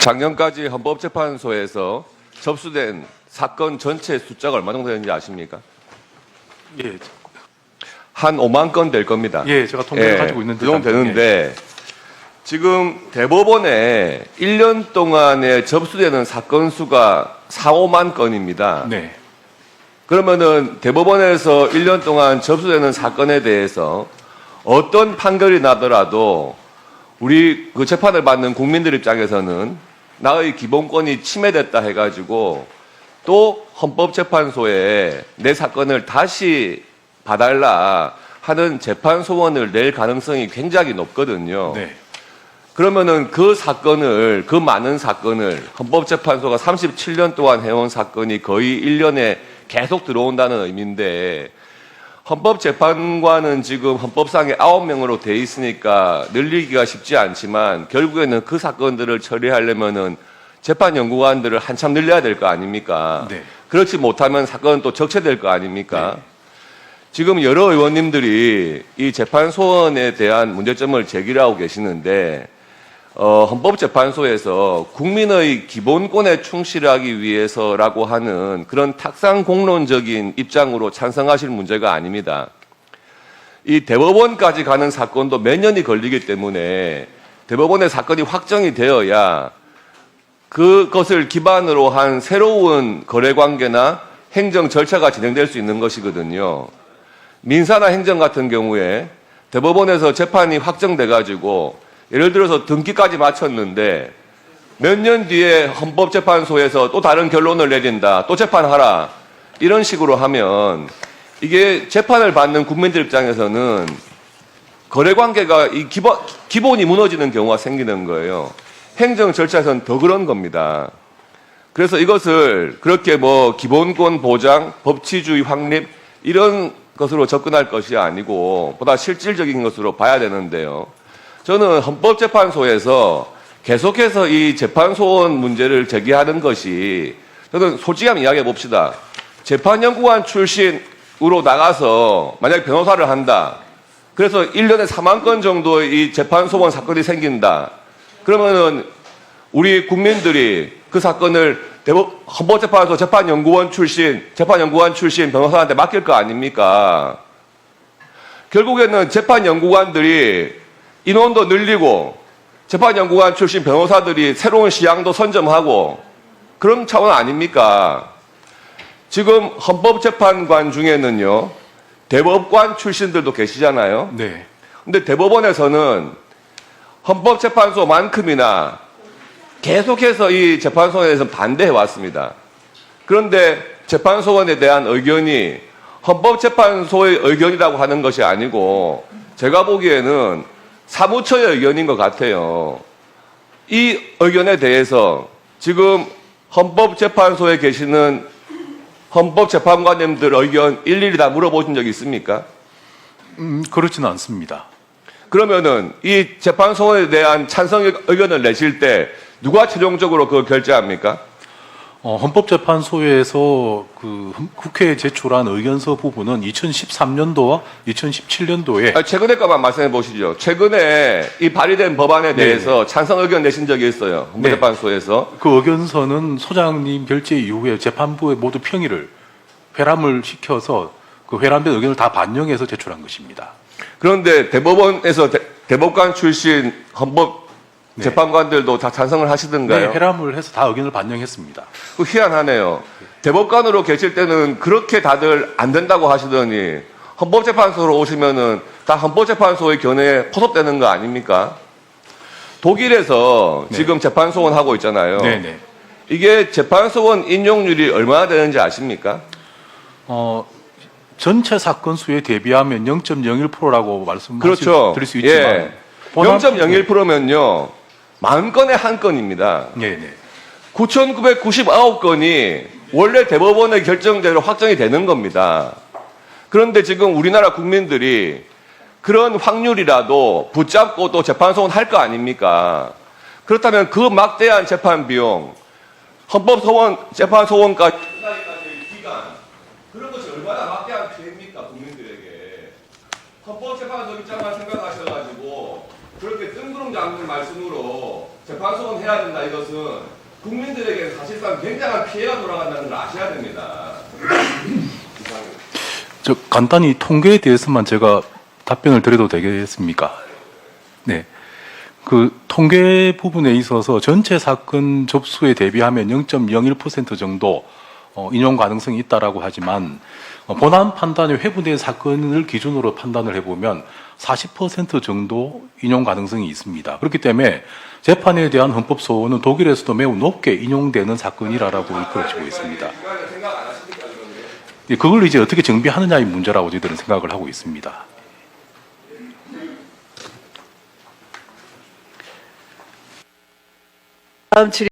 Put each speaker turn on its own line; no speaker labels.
작년까지 헌법재판소에서 접수된 사건 전체 숫자가 얼마 정도 되는지 아십니까?
예,
한 5만 건 될 겁니다.
예, 제가 통계를
예,
가지고 있는데
그 정도 되는데 지금 대법원에 1년 동안에 접수되는 사건 수가 4, 5만 건입니다.
네,
그러면은 대법원에서 1년 동안 접수되는 사건에 대해서 어떤 판결이 나더라도 우리 그 재판을 받는 국민들 입장에서는 나의 기본권이 침해됐다 해가지고 또 헌법재판소에 내 사건을 다시 봐달라 하는 재판 소원을 낼 가능성이 굉장히 높거든요.
네,
그러면은 그 사건을, 그 많은 사건을 헌법재판소가 37년 동안 해온 사건이 거의 1년에 계속 들어온다는 의미인데 헌법재판관은 지금 헌법상에 9명으로 돼 있으니까 늘리기가 쉽지 않지만 결국에는 그 사건들을 처리하려면은 재판연구관들을 한참 늘려야 될 거 아닙니까?
네.
그렇지 못하면 사건은 또 적체될 거 아닙니까?
네.
지금 여러 의원님들이 이 재판 소원에 대한 문제점을 제기하고 계시는데 어, 헌법재판소에서 국민의 기본권에 충실하기 위해서라고 하는 그런 탁상 공론적인 입장으로 찬성하실 문제가 아닙니다. 이 대법원까지 가는 사건도 몇 년이 걸리기 때문에 대법원의 사건이 확정이 되어야 그것을 기반으로 한 새로운 거래 관계나 행정 절차가 진행될 수 있는 것이거든요. 민사나 행정 같은 경우에 대법원에서 재판이 확정돼 가지고 예를 들어서 등기까지 마쳤는데 몇 년 뒤에 헌법재판소에서 또 다른 결론을 내린다. 또 재판하라. 이런 식으로 하면 이게 재판을 받는 국민들 입장에서는 거래 관계가 이 기본, 기본이 무너지는 경우가 생기는 거예요. 행정 절차에서는 더 그런 겁니다. 그래서 이것을 그렇게 뭐 기본권 보장, 법치주의 확립 이런 것으로 접근할 것이 아니고 보다 실질적인 것으로 봐야 되는데요. 저는 헌법재판소에서 계속해서 이 재판소원 문제를 제기하는 것이 저는 솔직히 이야기해 봅시다. 재판연구관 출신으로 나가서 만약에 변호사를 한다. 그래서 1년에 4만 건 정도의 이 재판소원 사건이 생긴다. 그러면은 우리 국민들이 그 사건을 대법 헌법재판소 재판연구원 출신, 재판연구관 출신 변호사한테 맡길 거 아닙니까? 결국에는 재판연구관들이 인원도 늘리고 재판연구관 출신 변호사들이 새로운 시향도 선점하고 그런 차원 아닙니까? 지금 헌법재판관 중에는요, 대법관 출신들도 계시잖아요.
네,
근데 대법원에서는 헌법재판소만큼이나 계속해서 이 재판소원에서 반대해 왔습니다. 그런데 재판소원에 대한 의견이 헌법재판소의 의견이라고 하는 것이 아니고 제가 보기에는 사무처의 의견인 것 같아요. 이 의견에 대해서 지금 헌법재판소에 계시는 헌법재판관님들 의견 일일이 다 물어보신 적 있습니까?
음, 그렇지는 않습니다.
그러면은 이 재판 소원에 대한 찬성 의견을 내실 때 누가 최종적으로 그걸 결재합니까?
어, 헌법재판소에서 그 헌- 국회에 제출한 의견서 부분은 2013년도와 2017년도에
아, 최근에 것만 말씀해 보시죠. 최근에 이 발의된 법안에 대해서 찬성 의견 내신 적이 있어요. 헌법재판소에서.
그 의견서는 소장님 결재 이후에 재판부에 모두 평의를 회람을 시켜서 그 회람된 의견을 다 반영해서 제출한 것입니다.
그런데 대법원에서 대, 법관 출신 헌법
네.
재판관들도 다 찬성을 하시던가요?
네, 회람을 해서 다 의견을 반영했습니다.
그 희한하네요. 대법관으로 계실 때는 그렇게 다들 안 된다고 하시더니 헌법재판소로 오시면은 다 헌법재판소의 견해에 포섭되는 거 아닙니까? 독일에서
네.
지금 재판소원 하고 있잖아요.
네, 네.
이게 재판소원 인용률이 얼마나 되는지 아십니까?
어, 전체 사건 수에 대비하면 0.01%라고 말씀하실
그렇죠.
드릴 수 있지만
예. 0.01%면요. 만 건에 한 건입니다.
네, 네.
9,999건이 원래 대법원의 결정대로 확정이 되는 겁니다. 그런데 지금 우리나라 국민들이 그런 확률이라도 붙잡고 또 재판소원 할 거 아닙니까? 그렇다면 그 막대한 재판 비용, 헌법소원, 재판소원까지 기간, 그런 것이 얼마나 막대한 피해입니까, 국민들에게. 헌법재판소 입장만 생각하셔가지고 그렇게 뜬구름 사무총장님 말씀으로 재판 소원 해야 된다 이것은 국민들에게 사실상 굉장한 피해가 돌아간다는 걸 아셔야 됩니다.
저 간단히 통계에 대해서만 제가 답변을 드려도 되겠습니까? 네. 그 통계 부분에 있어서 전체 사건 접수에 대비하면 0.01% 정도 어, 인용 가능성이 있다라고 하지만 어, 본안 판단의 회부된 사건을 기준으로 판단을 해보면 40% 정도 인용 가능성이 있습니다. 그렇기 때문에 재판에 대한 헌법 소원은 독일에서도 매우 높게 인용되는 사건이라고 이끌어지고 있습니다. 예, 그걸 이제 어떻게 정비하느냐의 문제라고 저희들은 생각을 하고 있습니다.
다음 질의